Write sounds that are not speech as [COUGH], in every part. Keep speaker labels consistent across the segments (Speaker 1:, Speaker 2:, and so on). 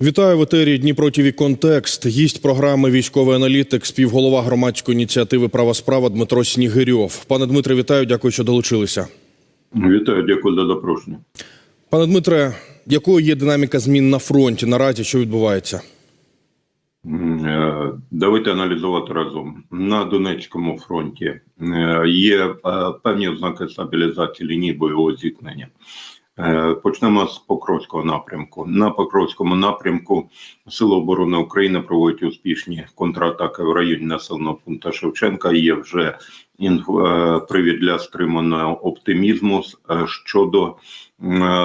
Speaker 1: Вітаю в етері Дніпро ТІВІ Контекст. Гість програми військовий аналітик, співголова громадської ініціативи Права справа Дмитро Снігирьов. Пане Дмитре, вітаю, дякую, що долучилися.
Speaker 2: Вітаю, дякую за запрошення.
Speaker 1: Пане Дмитре, якою є динаміка змін на фронті наразі? Що відбувається?
Speaker 2: Е, Давайте аналізувати разом. На Донецькому фронті е, є е, певні ознаки стабілізації лінії бойового зіткнення. Е, Почнемо з Покровського напрямку. На Покровському напрямку Сили оборони України проводять успішні контратаки в районі населеного пункту Шевченка. Є вже е, привід для стриманого оптимізму е, щодо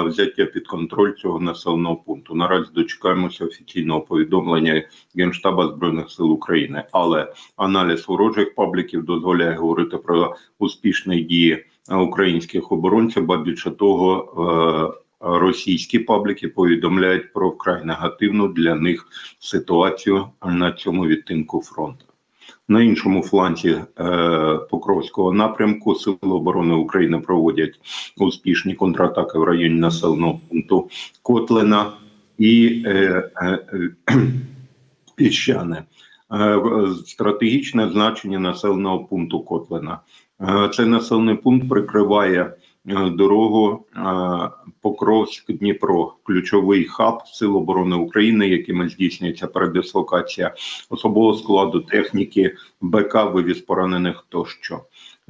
Speaker 2: взяття під контроль цього населеного пункту. Наразі дочекаємося офіційного повідомлення Генштаба збройних сил України, але аналіз ворожих пабліків дозволяє говорити про успішні дії українських оборонців. Ба більше того, е, російські пабліки повідомляють про вкрай негативну для них ситуацію на цьому відтинку фронту. На іншому фланці е, Покровського напрямку Сили оборони України проводять успішні контратаки в районі населеного пункту Котлина і е, е, [CLEARS THROAT] е, Піщане. Е, Стратегічне значення населеного пункту Котлина. Е, Цей населений пункт прикриває е, дорогу е, Покровськ-Дніпро, ключовий хаб Сил оборони України, якими здійснюється передислокація особового складу техніки, БК, вивіз поранених тощо.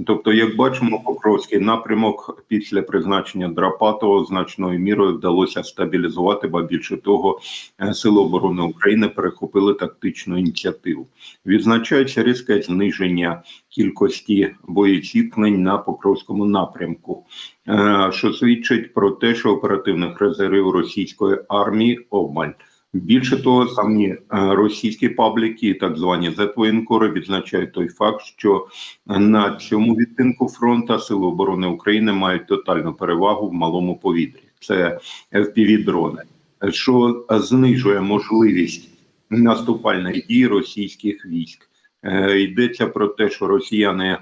Speaker 2: Тобто, як бачимо, Покровський напрямок після призначення Драпатова значною мірою вдалося стабілізувати, ба більше того, е, Сили оборони України перехопили тактичну ініціативу. Відзначається різке зниження кількості боєзіткнень на Покровському напрямку, е, що свідчить про те, що оперативних резервів російської армії обмаль. Більше того, самі е, російські пабліки, так звані зетвоєнкори, відзначають той факт, що на цьому відтинку фронту Сили оборони України мають тотальну перевагу в малому повітрі. Це fpv дрони що знижує можливість наступальної дії російських військ. Е, Йдеться про те, що росіяни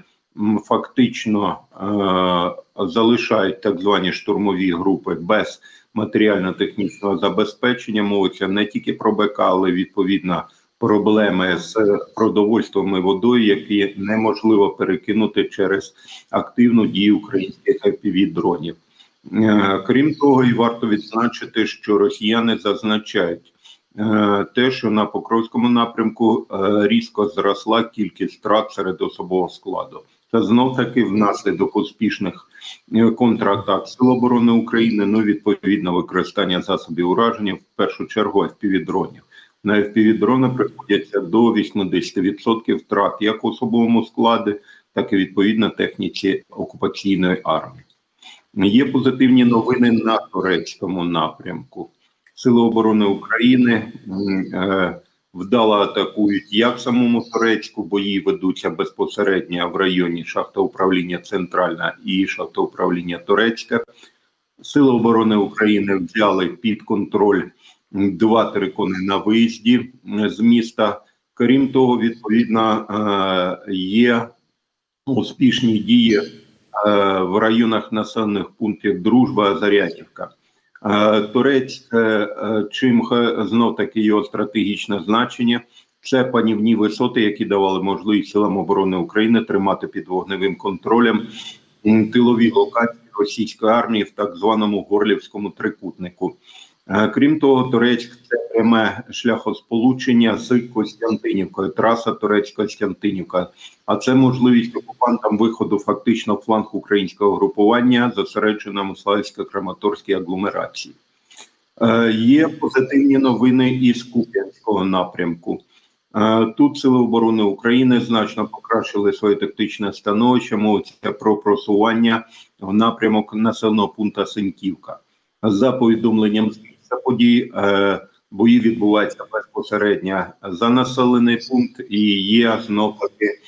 Speaker 2: фактично е, залишають так звані штурмові групи без матеріально-технічного забезпечення. Мовиться не тільки про БК, але відповідно проблеми з продовольством і водою, які неможливо перекинути через активну дію українських fpv дронів. Е, Крім того, і варто відзначити, що росіяни зазначають е, те, що на Покровському напрямку е, різко зросла кількість втрат серед особового складу. Це знов таки внаслідок успішних контратак Сил оборони України, ну відповідно використання засобів ураження, в першу чергу FPV-дронів. На FPV-дрони приходяться до 80% втрат як особовому складі, так і відповідно техніці окупаційної армії. Є позитивні новини на турецькому напрямку. Сили оборони України е, вдало атакують як самому Турецьку, бої ведуться безпосередньо в районі шахтоуправління Центральна і шахтоуправління Турецька. Сили оборони України взяли під контроль два терикони на виїзді з міста. Крім того, відповідно е, є успішні дії е, в районах населених пунктів Дружба, Зарядівка. Е, Турецьк, е, чим знов таки його стратегічне значення, це панівні висоти, які давали можливість силам оборони України тримати під вогневим контролем тилові локації російської армії в так званому горлівському трикутнику. Е, Крім того, Турецьк це пряме шляхосполучення з Костянтинівкою, траса Турецьк-Костянтинівка. А це можливість окупантам виходу фактично в фланг українського групування, зосередженому Славсько-Краматорській агломерації. Е, Є позитивні новини із Куп'янського напрямку. Е, Тут Сили оборони України значно покращили своє тактичне становище. Мовиться про просування в напрямок населеного пункту Синьківка. За повідомленням місця подій, е, бої відбуваються безпосередньо за населений пункт, і є знов таки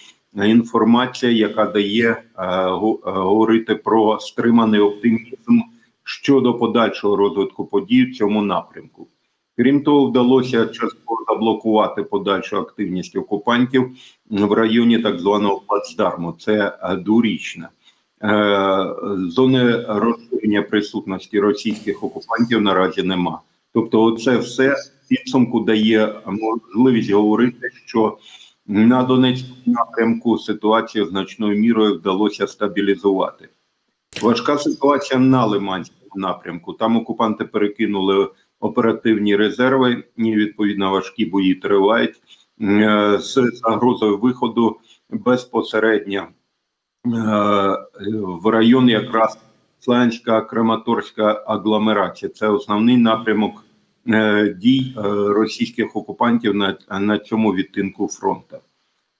Speaker 2: інформація, яка дає е, е, говорити про стриманий оптимізм щодо подальшого розвитку подій в цьому напрямку. Крім того, вдалося частково заблокувати подальшу активність окупантів в районі так званого плацдарму. Це е, дворічна. Е, Зони розширення присутності російських окупантів наразі нема. Тобто, це все підсумку дає можливість говорити, що на Донецькому напрямку ситуацію значною мірою вдалося стабілізувати. Важка ситуація на Лиманському напрямку. Там окупанти перекинули оперативні резерви, і відповідно важкі бої тривають е, з загрозою виходу безпосередньо е, в район якраз Славянська Краматорська агломерація. Це основний напрямок е, дій е, російських окупантів на, на цьому відтинку фронту.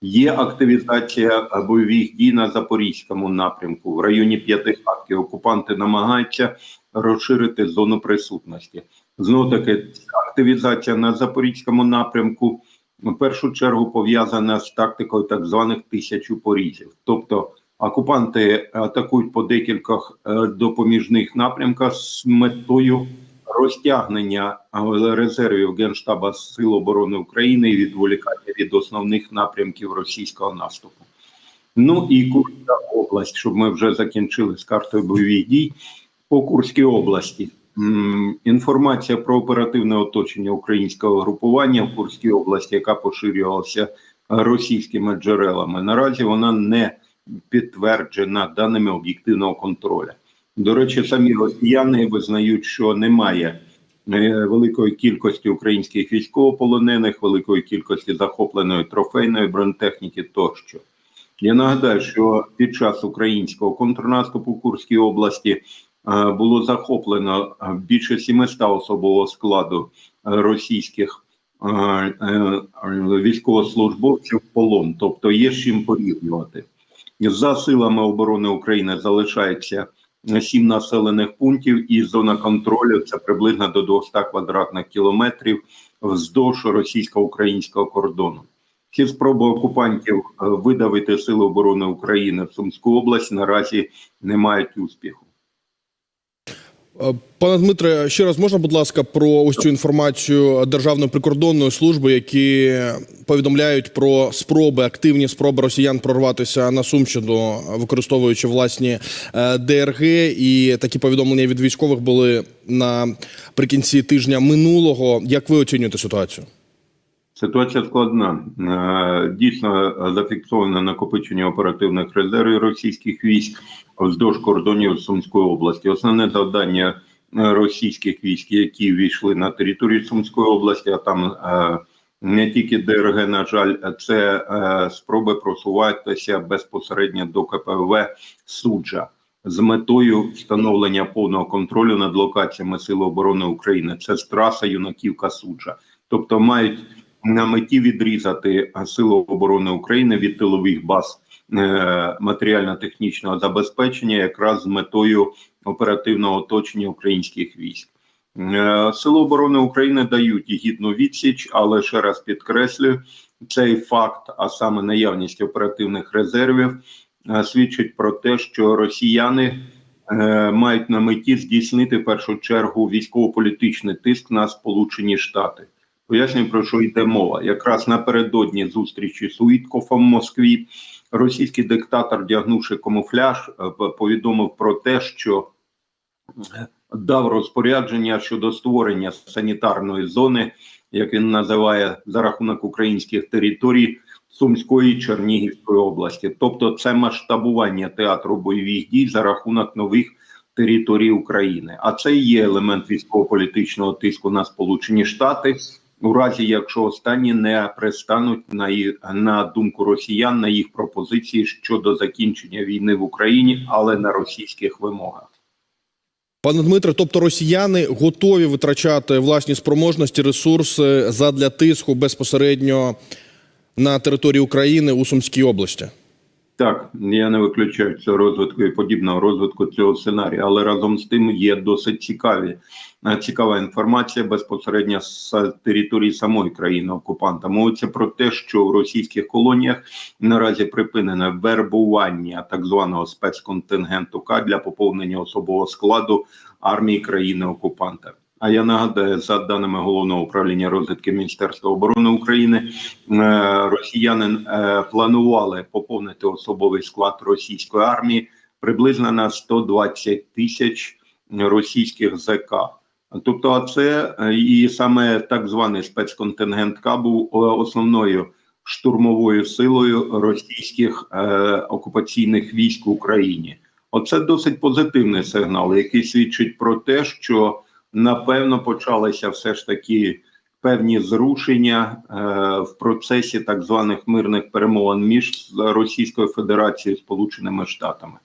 Speaker 2: Є активізація бойових дій на запорізькому напрямку. В районі П'ятихатки окупанти намагаються розширити зону присутності. Знову таки, активізація на запорізькому напрямку в першу чергу пов'язана з тактикою так званих тисячу порізів. Тобто окупанти атакують по декількох е, допоміжних напрямках з метою розтягнення е, резервів Генштаба Сил оборони України і відволікання від основних напрямків російського наступу. Ну і Курська область, щоб ми вже закінчили з картою бойових дій по Курській області. Інформація про оперативне оточення українського групування в Курській області, яка поширювалася російськими джерелами. Наразі вона не підтверджена даними об'єктивного контролю. До речі, самі росіяни визнають, що немає е, великої кількості українських військовополонених, великої кількості захопленої трофейної бронетехніки тощо. Я нагадаю, що під час українського контрнаступу в Курській області е, було захоплено е, більше 700 особового складу російських військовослужбовців полон, тобто є з чим порівнювати. За силами оборони України залишається сім населених пунктів, і зона контролю це приблизно до 200 квадратних кілометрів вздовж російсько-українського кордону. Ці спроби окупантів е, видавити сили оборони України в Сумську область наразі не мають успіху.
Speaker 1: Е, Пане Дмитре, ще раз можна, будь ласка, про ось цю інформацію Державної прикордонної служби, які повідомляють про спроби, активні спроби росіян прорватися на Сумщину, використовуючи власні е, ДРГ. І такі повідомлення від військових були наприкінці тижня минулого. Як ви оцінюєте ситуацію?
Speaker 2: Ситуація складна. Е, Дійсно зафіксовано накопичення оперативних резервів російських військ вздовж кордонів Сумської області. Основне завдання е, російських військ, які війшли на територію Сумської області, а там е, не тільки ДРГ, на жаль, це е, спроби просуватися безпосередньо до КПВ Суджа з метою встановлення повного контролю над локаціями Сил оборони України. Це з траса Юнаківка Суджа, тобто мають на меті відрізати Сили оборони України від тилових баз матеріально-технічного забезпечення, якраз з метою оперативного оточення українських військ. Е, Сили оборони України дають гідну відсіч, але ще раз підкреслюю, цей факт, а саме наявність оперативних резервів, е, свідчить про те, що росіяни е, мають на меті здійснити в першу чергу військово-політичний тиск на Сполучені Штати. Пояснюю, про що йде мова. Якраз напередодні зустрічі з Уіткофом в Москві російський диктатор, вдягнувши камуфляж, е, повідомив про те, що е, дав розпорядження щодо створення санітарної зони, як він називає за рахунок українських територій Сумської Чернігівської області. Тобто, це масштабування театру бойових дій за рахунок нових територій України. А це і є елемент військово-політичного тиску на Сполучені Штати. У разі, якщо останні не пристануть на на думку росіян на їх пропозиції щодо закінчення війни в Україні, але на російських вимогах.
Speaker 1: Пане Дмитре, тобто росіяни готові витрачати власні спроможності, ресурси задля тиску безпосередньо на території України у Сумській області.
Speaker 2: Так, я не виключаю цього розвитку і подібного розвитку цього сценарію, але разом з тим є досить цікаві е, цікава інформація безпосередньо з території самої країни окупанта. Мовиться про те, що в російських колоніях наразі припинене вербування так званого спецконтингенту К для поповнення особового складу армії країни окупанта. А я нагадаю, за даними головного управління розвідки Міністерства оборони України, е, росіяни е, планували поповнити особовий склад російської армії приблизно на 120 тисяч російських ЗК. Тобто, а це е, і саме так званий спецконтингент К був основною штурмовою силою російських окупаційних військ в Україні. Оце досить позитивний сигнал, який свідчить про те, що напевно почалися все ж таки певні зрушення е, в процесі так званих мирних перемовин між Російською Федерацією і Сполученими Штатами.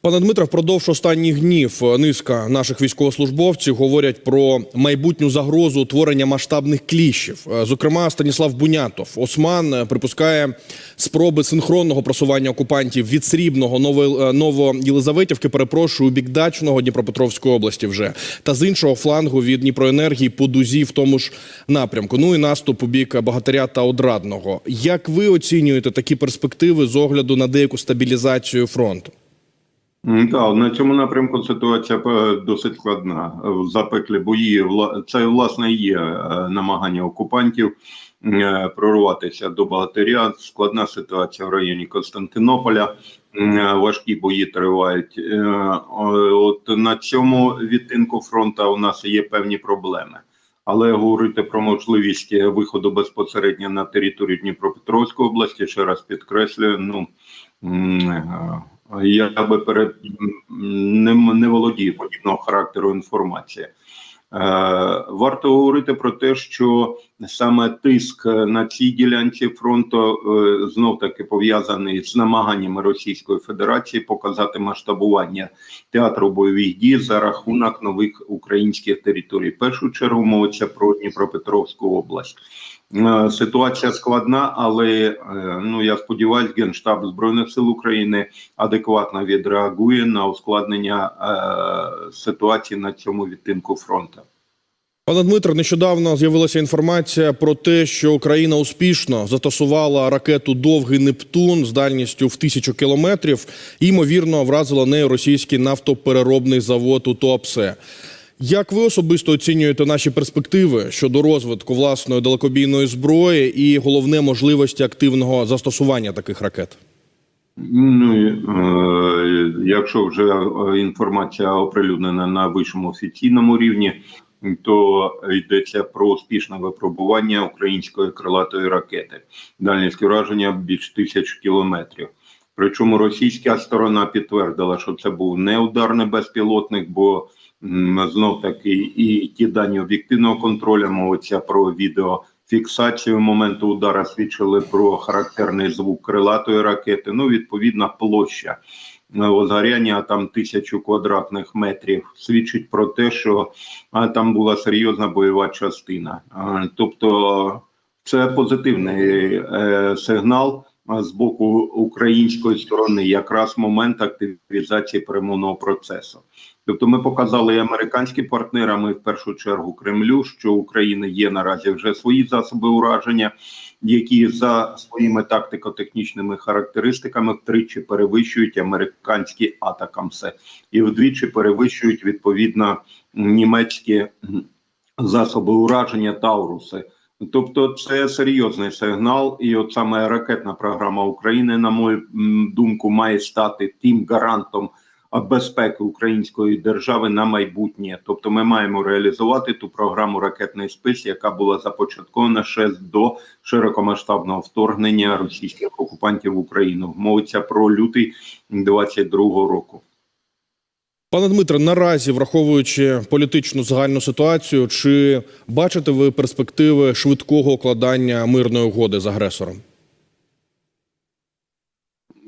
Speaker 1: Пане Дмитре, впродовж останніх днів е, низка наших військовослужбовців говорять про майбутню загрозу утворення масштабних кліщів. Е, Зокрема, Станіслав Бунятов Осман е, припускає спроби синхронного просування окупантів від Срібного Ново- Новоєлизаветівки, перепрошую, у бік Дачного Дніпропетровської області вже та з іншого флангу від Дніпроенергії по дузі в тому ж напрямку. Ну і наступ у бік Багатиря та Одрадного. Як ви оцінюєте такі перспективи з огляду на деяку стабілізацію фронту?
Speaker 2: Так, на цьому напрямку ситуація е, досить складна. Запеклі бої це власне є е, намагання окупантів е, прорватися до Багатиря. Складна ситуація в районі Константинополя. Важкі бої тривають. От на цьому відтинку фронту у нас є певні проблеми. Але говорити про можливість виходу безпосередньо на територію Дніпропетровської області, ще раз підкреслюю, ну я би перед не, не володію подібного характеру інформації. Е, варто говорити про те, що саме тиск на цій ділянці фронту е, знов таки пов'язаний з намаганнями Російської Федерації показати масштабування театру бойових дій за рахунок нових українських територій. В першу чергу мовиться про Дніпропетровську область. Е, Ситуація складна, але е, ну я сподіваюся, генштаб збройних сил України адекватно відреагує на ускладнення е, ситуації на цьому відтинку фронту.
Speaker 1: Пане Дмитро, нещодавно з'явилася інформація про те, що Україна успішно застосувала ракету Довгий Нептун з дальністю в тисячу кілометрів і, ймовірно, вразила нею російський нафтопереробний завод у Туапсе. Як ви особисто оцінюєте наші перспективи щодо розвитку власної далекобійної зброї і головне можливості активного застосування таких ракет?
Speaker 2: Ну, е, якщо вже інформація оприлюднена на вищому офіційному рівні, то йдеться про успішне випробування української крилатої ракети. Дальність ураження більш тисяч кілометрів. Причому російська сторона підтвердила, що це був не ударний безпілотник, бо знов таки і ті дані об'єктивного контролю мовиться про відеофіксацію моменту удара, свідчили про характерний звук крилатої ракети. Ну, відповідна площа е, там тисячу квадратних метрів свідчить про те, що там була серйозна бойова частина. А, тобто це позитивний е, сигнал з боку української сторони, якраз момент активізації перемовного процесу. Тобто, ми показали і американським партнерам, і в першу чергу Кремлю, що у України є наразі вже свої засоби ураження, які за своїми тактико-технічними характеристиками втричі перевищують американські атакамси і вдвічі перевищують відповідно німецькі засоби ураження Тауруси. Тобто, це серйозний сигнал, і от саме ракетна програма України, на мою думку, має стати тим гарантом безпеки української держави на майбутнє. Тобто, ми маємо реалізувати ту програму ракетний спис, яка була започаткована ще до широкомасштабного вторгнення російських окупантів в Україну. Мовиться про лютий 22-го року.
Speaker 1: Пане Дмитре, наразі, враховуючи політичну загальну ситуацію, чи бачите ви перспективи швидкого укладання мирної угоди з агресором?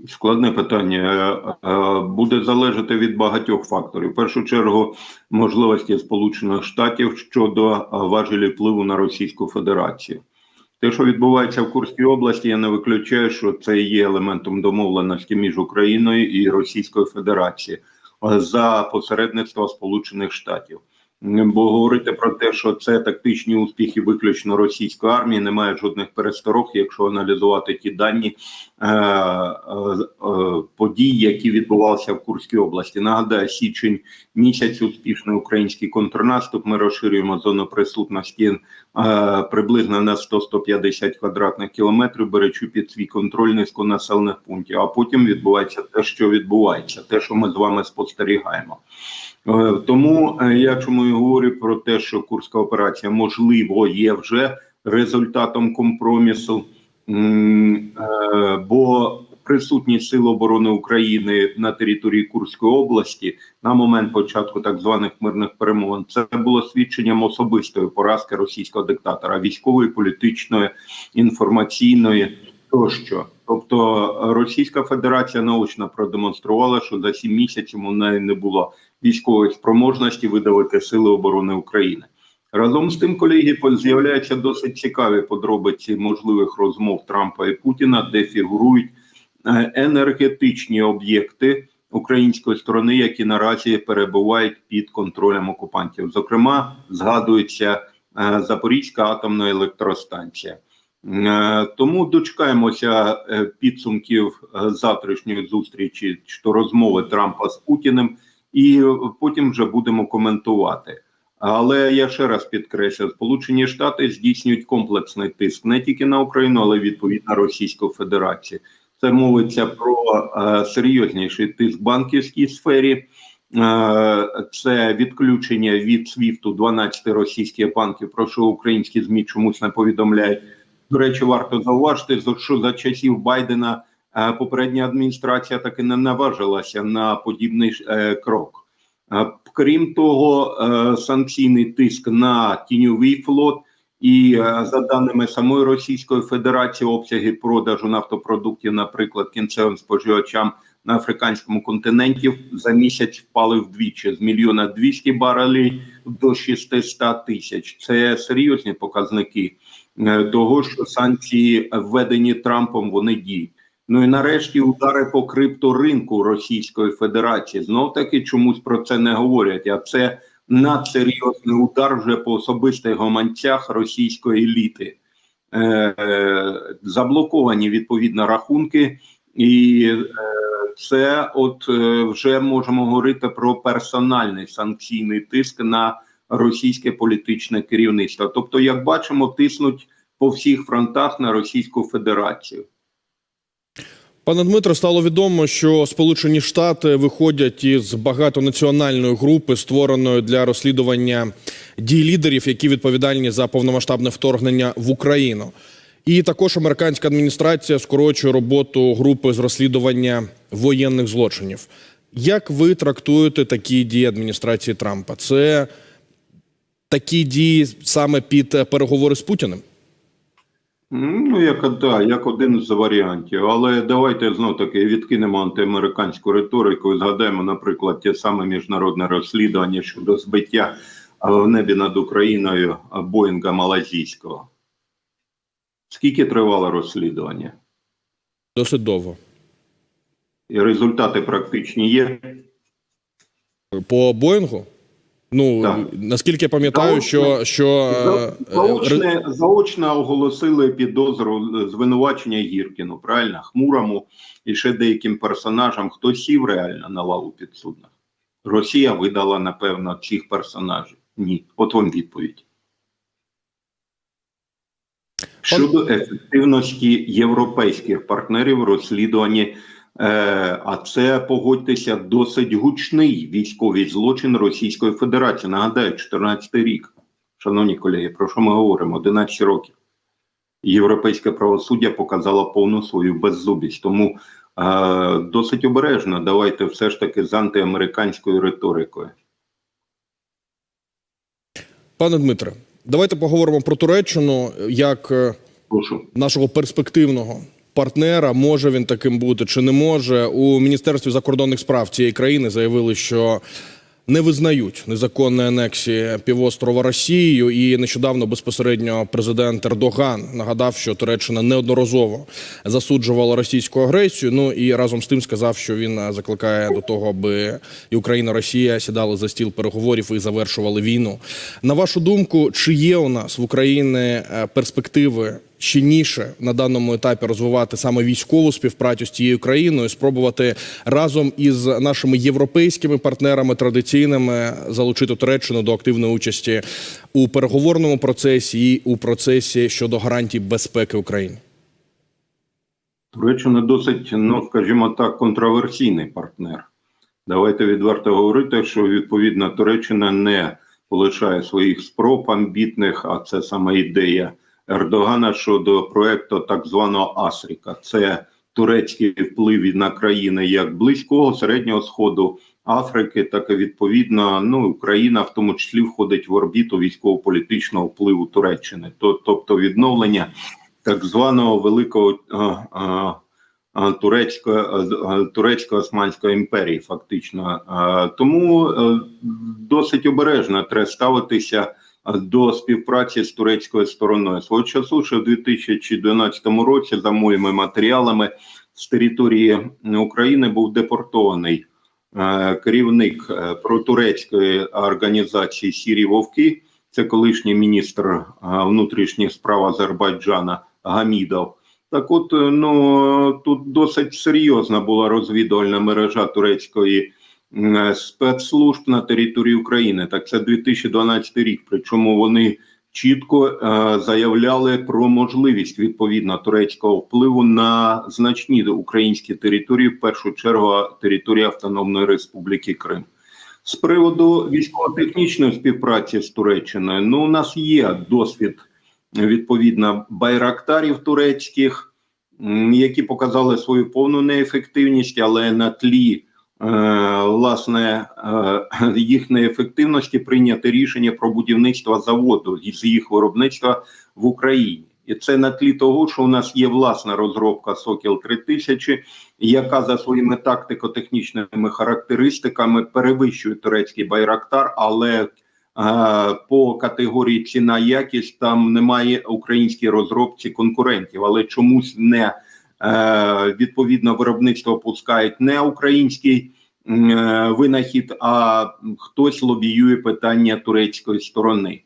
Speaker 2: Складне питання Е, е, буде залежати від багатьох факторів. В першу чергу, можливості Сполучених Штатів щодо е, важелі впливу на Російську Федерацію. Те, що відбувається в Курській області, я не виключаю, що це є елементом домовленості між Україною і Російською Федерацією за посередництва Сполучених Штатів. Бо говорити про те, що це тактичні успіхи виключно російської армії, немає жодних пересторог, якщо аналізувати ті дані е, е, подій, які відбувалися в Курській області. Нагадаю, січень місяць успішний український контрнаступ. Ми розширюємо зону присутності приблизно на 100-150 квадратних кілометрів, беручи під свій контроль низку населених пунктів. А потім відбувається те, що відбувається, те, що ми з вами спостерігаємо. Е, Тому е, я чому і говорю про те, що Курська операція можливо є вже результатом компромісу, е, бо присутність Сил оборони України на території Курської області на момент початку так званих мирних перемовин це було свідченням особистої поразки російського диктатора, військової, політичної, інформаційної тощо. Тобто Російська Федерація наочно продемонструвала, що за сім місяців у неї не було військової спроможності видавити сили оборони України. Разом з тим, колеги, з'являються досить цікаві подробиці можливих розмов Трампа і Путіна, де фігурують е, енергетичні об'єкти української сторони, які наразі перебувають під контролем окупантів. Зокрема, згадується е, Запорізька атомна електростанція. Е, Тому дочекаємося е, підсумків е, завтрашньої зустрічі чи розмови Трампа з Путіним, і е, потім вже будемо коментувати. Але я ще раз підкреслю, Сполучені Штати здійснюють комплексний тиск не тільки на Україну, але й відповідно Російську Федерацію. Це мовиться про е, серйозніший тиск в банківській сфері. Е, це відключення від СВІФТу 12 російських банків, про що українські змі чомусь не повідомляють. До речі, варто зауважити, за- що за часів Байдена е, попередня адміністрація таки не наважилася на подібний крок. Крім того, санкційний тиск на тіньовий флот і е, за даними самої Російської Федерації, обсяги продажу нафтопродуктів, наприклад, кінцевим споживачам на африканському континенті за місяць впали вдвічі з мільйона 200 барелів до 600 тисяч. Це серйозні показники е, того, що санкції введені Трампом вони діють. Ну і нарешті удари по крипторинку Російської Федерації. Знов таки чомусь про це не говорять. А це надсерйозний удар вже по особистих гаманцях російської еліти. Е, заблоковані відповідно рахунки, і е, це от е, вже можемо говорити про персональний санкційний тиск на російське політичне керівництво. Тобто, як бачимо, тиснуть по всіх фронтах на Російську Федерацію.
Speaker 1: Пане Дмитро, стало відомо, що Сполучені Штати виходять із багатонаціональної групи, створеної для розслідування дій лідерів, які відповідальні за повномасштабне вторгнення в Україну. І також американська адміністрація скорочує роботу групи з розслідування воєнних злочинів. Як ви трактуєте такі дії адміністрації Трампа? Це такі дії саме під переговори з Путіним?
Speaker 2: Ну, як, да, як один з варіантів. Але давайте знов таки відкинемо антиамериканську риторику і згадаємо, наприклад, те саме міжнародне розслідування щодо збиття в небі над Україною Боїнга Малазійського. Скільки тривало розслідування?
Speaker 1: Досить довго.
Speaker 2: І результати практичні є.
Speaker 1: По Боїнгу? Ну
Speaker 2: Так.
Speaker 1: наскільки я пам'ятаю,
Speaker 2: Заочне-
Speaker 1: що, що е,
Speaker 2: Заочне, заочно оголосили підозру звинувачення Гіркіну, правильно? Хмурому і ще деяким персонажам, хто сів реально на лаву підсудних. Росія видала, напевно, цих персонажів. Ні. От вам відповідь. Щодо ефективності європейських партнерів е, а це погодьтеся досить гучний військовий злочин Російської Федерації. Нагадаю, 14 рік. Шановні колеги, про що ми говоримо? 11 років. Європейське правосуддя показало повну свою беззубість. Тому е, досить обережно давайте все ж таки з антиамериканською риторикою.
Speaker 1: пане Дмитре, давайте поговоримо про Туреччину як е,
Speaker 2: Прошу.
Speaker 1: нашого перспективного партнера. Може він таким бути чи не може? У міністерстві закордонних справ цієї країни заявили, що не визнають незаконної анексії півострова Росією. І нещодавно безпосередньо президент Ердоган нагадав, що Туреччина неодноразово засуджувала російську агресію. Ну і разом з тим сказав, що він закликає до того, аби і Україна, і Росія сідали за стіл переговорів і завершували війну. На вашу думку, чи є у нас в Україні е, перспективи щільніше на даному етапі розвивати саме військову співпрацю з тією країною, спробувати разом із нашими європейськими партнерами традиційними залучити Туреччину до активної участі у переговорному процесі і у процесі щодо гарантій безпеки України.
Speaker 2: Туреччина досить, ну скажімо так, контроверсійний партнер. Давайте відверто говорити, що відповідно Туреччина не полишає своїх спроб амбітних, а це саме ідея Ердогана щодо проекту так званого Асріка. Це турецький вплив на країни як близького середнього сходу Африки, так і відповідно, ну Україна в тому числі входить в орбіту військово-політичного впливу Туреччини, То- тобто відновлення так званого великого а, а, а, турецької турецько-османської імперії, фактично. Тому е, досить обережно треба ставитися до співпраці з турецькою стороною. Свого часу, ще в 2012 році, за моїми матеріалами, з території України був депортований е, керівник е, протурецької організації Сірі Вовки. Це колишній міністр е, внутрішніх справ Азербайджана Гамідов. Так, от е, ну тут досить серйозна була розвідувальна мережа турецької спецслужб на території України. Так, це 2012 рік. Причому вони чітко е, заявляли про можливість відповідно турецького впливу на значні українські території, в першу чергу території Автономної Республіки Крим. З приводу військово-технічної співпраці з Туреччиною, ну у нас є досвід відповідно байрактарів турецьких, які показали свою повну неефективність, але на тлі е, власне е, їх неефективності прийняти рішення про будівництво заводу з їх виробництва в Україні. І це на тлі того, що у нас є власна розробка Сокіл 3000 яка за своїми тактико-технічними характеристиками перевищує турецький байрактар, але е, по категорії ціна якість там немає українській розробці конкурентів, але чомусь не е, відповідно виробництво пускають не український е, винахід, а хтось лобіює питання турецької сторони.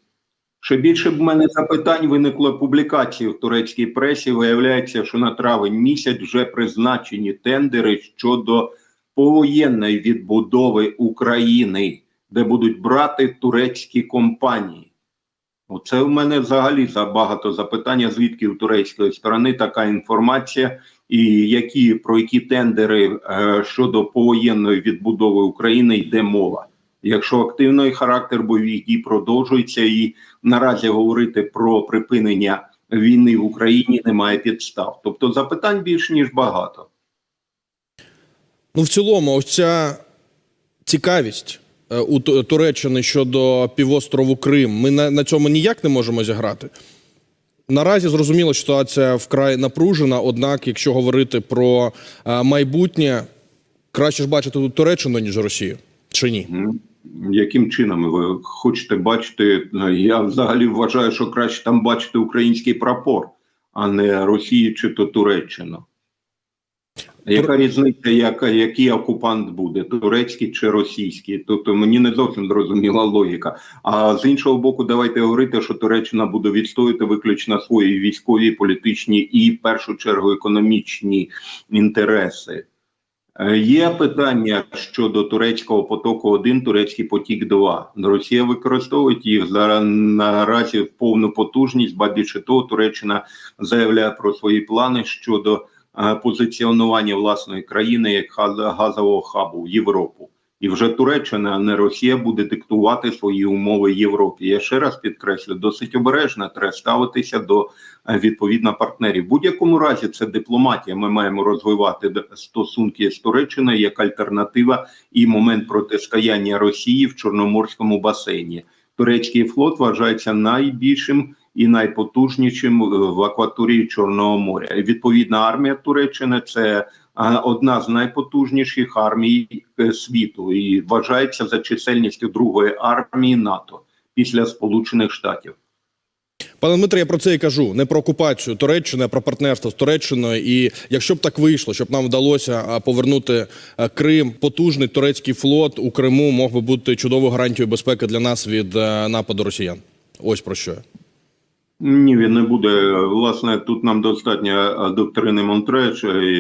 Speaker 2: Ще більше в мене запитань виникло публікації в турецькій пресі. Виявляється, що на травень місяць вже призначені тендери щодо повоєнної відбудови України, де будуть брати турецькі компанії. Оце в мене взагалі забагато запитання, звідки у турецької сторони така інформація, і які про які тендери е, щодо повоєнної відбудови України йде мова. Якщо активний характер бойових дій продовжується, і наразі говорити про припинення війни в Україні немає підстав. Тобто запитань більше ніж багато.
Speaker 1: Ну, в цілому, ось ця цікавість у Ту- Туреччини щодо півострову Крим. Ми на, на цьому ніяк не можемо зіграти. Наразі зрозуміло, що ситуація вкрай напружена. Однак, якщо говорити про е, майбутнє, краще ж бачити Туреччину, ніж Росію, чи ні?
Speaker 2: Яким чином ви хочете бачити? Я взагалі вважаю, що краще там бачити український прапор, а не Росію чи то Туреччину. Яка різниця, яка, який окупант буде, турецький чи російський? Тобто мені не зовсім зрозуміла логіка. А з іншого боку, давайте говорити, що Туреччина буде відстоювати виключно свої військові, політичні і в першу чергу економічні інтереси. Е, Є питання щодо турецького потоку 1 турецький потік 2 Росія використовує їх зараз наразі в повну потужність, ба більше того, Туреччина заявляє про свої плани щодо позиціонування власної країни як газ- газового хабу в Європу. І вже Туреччина, а не Росія, буде диктувати свої умови Європі. Я ще раз підкреслю, досить обережно треба ставитися до е, відповідно партнерів. В будь-якому разі це дипломатія. Ми маємо розвивати стосунки з Туреччиною як альтернатива і момент протистояння Росії в Чорноморському басейні. Турецький флот вважається найбільшим і найпотужнішим е, в акваторії Чорного моря. Відповідна армія Туреччини це одна з найпотужніших армій е, світу і вважається за чисельністю другої армії НАТО після Сполучених Штатів.
Speaker 1: Пане Дмитре, я про це і кажу. Не про окупацію Туреччини, а про партнерство з Туреччиною. І якщо б так вийшло, щоб нам вдалося повернути Крим, потужний турецький флот у Криму мог би бути чудовою гарантією безпеки для нас від е, нападу росіян. Ось про що. я.
Speaker 2: Ні, він не буде. Власне, тут нам достатньо е, доктрини Монтре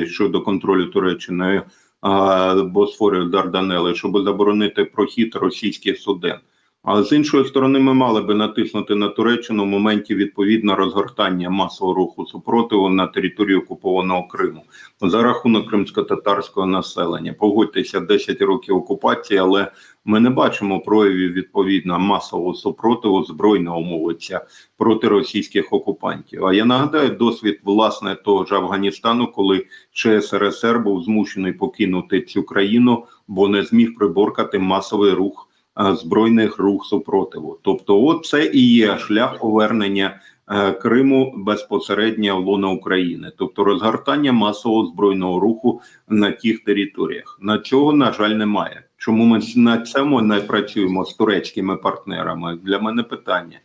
Speaker 2: щодо контролю Туреччини а, Босфорів Дарданели, щоб заборонити прохід російських суден. А з іншої сторони, ми мали би натиснути на Туреччину в моменті відповідно розгортання масового руху супротиву на території окупованого Криму за рахунок кримсько-татарського населення. Погодьтеся, 10 років окупації, але ми не бачимо проявів відповідно масового супротиву збройного мовиться проти російських окупантів. А я нагадаю досвід власне того ж Афганістану, коли ще СРСР був змушений покинути цю країну, бо не зміг приборкати масовий рух збройних рух супротиву. Тобто, от це і є шлях повернення е, Криму безпосередньо в лоно України, тобто розгортання масового збройного руху на тих територіях. На чого на жаль немає. Чому ми на цьому не працюємо з турецькими партнерами? Для мене питання.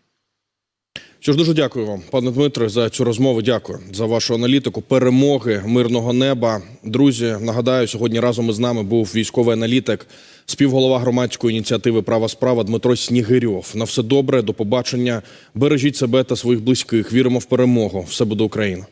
Speaker 1: Що ж, дуже дякую вам, пане Дмитре, за цю розмову. Дякую за вашу аналітику. Перемоги, мирного неба. Друзі, нагадаю, сьогодні разом із нами був військовий аналітик, співголова громадської ініціативи Права справа Дмитро Снігирьов. На все добре, до побачення. Бережіть себе та своїх близьких. Віримо в перемогу. Все буде Україна.